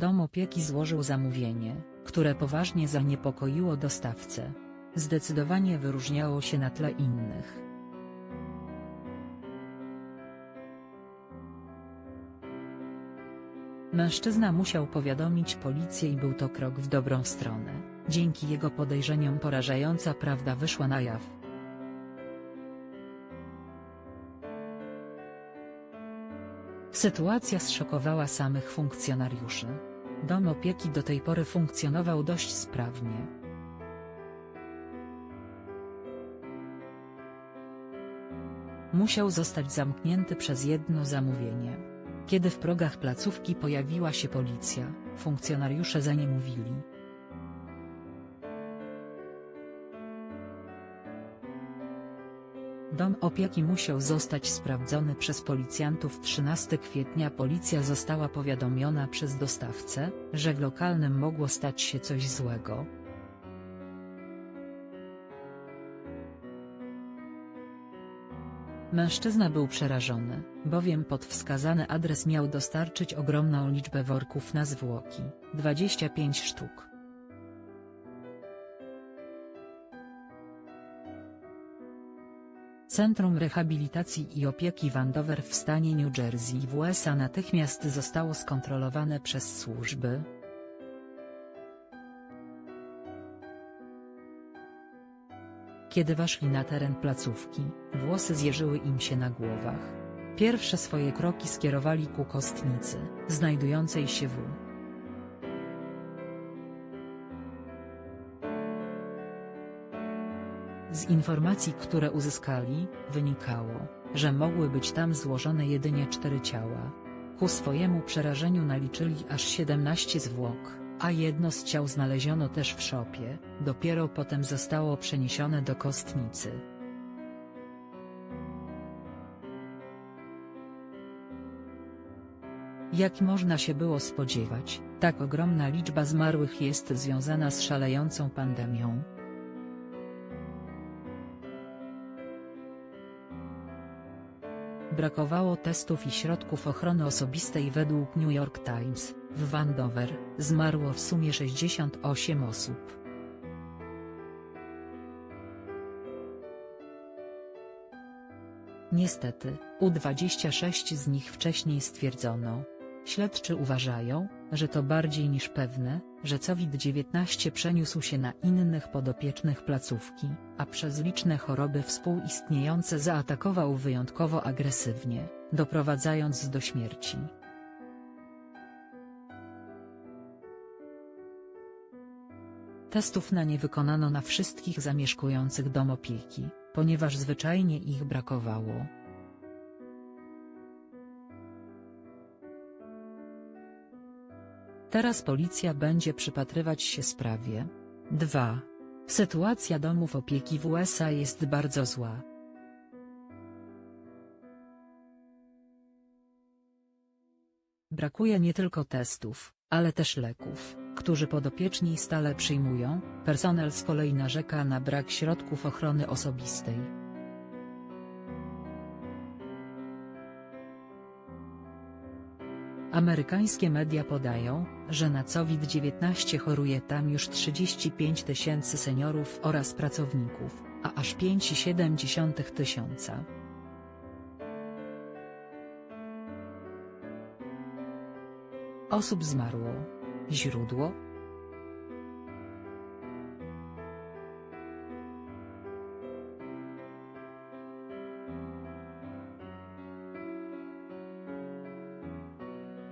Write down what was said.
Dom opieki złożył zamówienie, które poważnie zaniepokoiło dostawcę. Zdecydowanie wyróżniało się na tle innych. Mężczyzna musiał powiadomić policję i był to krok w dobrą stronę. Dzięki jego podejrzeniom porażająca prawda wyszła na jaw. Sytuacja zszokowała samych funkcjonariuszy. Dom opieki do tej pory funkcjonował dość sprawnie. Musiał zostać zamknięty przez jedno zamówienie. Kiedy w progach placówki pojawiła się policja, funkcjonariusze za nie mówili. Dom opieki musiał zostać sprawdzony przez policjantów 13 kwietnia policja została powiadomiona przez dostawcę, że w lokalnym mogło stać się coś złego. Mężczyzna był przerażony, bowiem pod wskazany adres miał dostarczyć ogromną liczbę worków na zwłoki, 25 sztuk. Centrum Rehabilitacji i Opieki Wandover w stanie New Jersey w USA natychmiast zostało skontrolowane przez służby. Kiedy weszli na teren placówki, włosy zjeżyły im się na głowach. Pierwsze swoje kroki skierowali ku kostnicy, znajdującej się w Z informacji które uzyskali, wynikało, że mogły być tam złożone jedynie cztery ciała. Ku swojemu przerażeniu naliczyli aż 17 zwłok, a jedno z ciał znaleziono też w szopie, dopiero potem zostało przeniesione do kostnicy. Jak można się było spodziewać, tak ogromna liczba zmarłych jest związana z szalejącą pandemią. Brakowało testów i środków ochrony osobistej według New York Times, w Vandover, zmarło w sumie 68 osób. Niestety, u 26 z nich wcześniej stwierdzono. Śledczy uważają, że to bardziej niż pewne, że COVID-19 przeniósł się na innych podopiecznych placówki, a przez liczne choroby współistniejące zaatakował wyjątkowo agresywnie, doprowadzając do śmierci. Testów na nie wykonano na wszystkich zamieszkujących dom opieki, ponieważ zwyczajnie ich brakowało. Teraz policja będzie przypatrywać się sprawie. 2. Sytuacja domów opieki w USA jest bardzo zła. Brakuje nie tylko testów, ale też leków, którzy podopieczni stale przyjmują, personel z kolei narzeka na brak środków ochrony osobistej. Amerykańskie media podają, że na COVID-19 choruje tam już 35 tysięcy seniorów oraz pracowników, a aż 5,7 tysiąca. Osób zmarło. Źródło